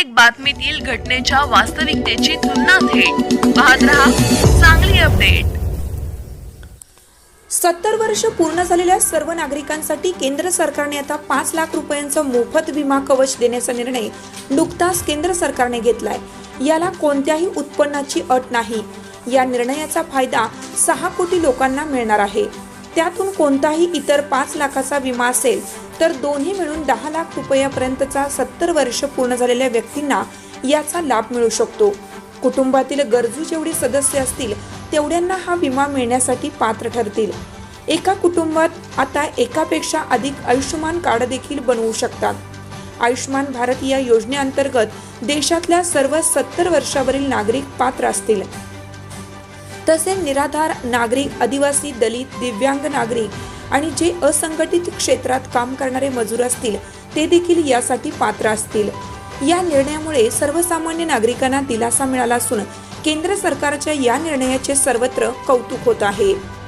प्रत्येक बातमीतील घटनेच्या वास्तविकतेची तुलना थेट. पाहत रहा चांगली अपडेट सत्तर वर्ष पूर्ण झालेल्या सर्व नागरिकांसाठी केंद्र सरकारने आता पाच लाख रुपयांचा मोफत विमा कवच देण्याचा निर्णय नुकताच केंद्र सरकारने घेतलाय. याला कोणत्याही उत्पन्नाची अट नाही. या निर्णयाचा फायदा सहा कोटी लोकांना मिळणार आहे. त्यातून कोणताही इतर पाच लाखाचा विमा असेल तर दोन्ही मिळून दहा लाख रुपयापर्यंतचा सत्तर वर्ष पूर्ण झालेल्या व्यक्तींना याचा लाभ मिळू शकतो. कुटुंबातील गरजू जेवढे सदस्य असतील तेवढ्यांना हा विमा मिळण्यासाठी पात्र ठरतील. एका कुटुंबात आता एकापेक्षा अधिक आयुष्यमान कार्ड देखील बनवू शकतात. आयुष्यमान भारत या योजनेअंतर्गत देशातल्या सर्व सत्तर वर्षावरील नागरिक पात्र असतील. तसे निराधार नागरिक आदिवासी दलित दिव्यांग नागरिक आणि जे असंघटित क्षेत्रात काम करणारे मजूर असतील ते देखील यासाठी पात्र असतील. या निर्णयामुळे सर्वसामान्य नागरिकांना दिलासा मिळाला असून केंद्र सरकारच्या या निर्णयाचे सर्वत्र कौतुक होत आहे.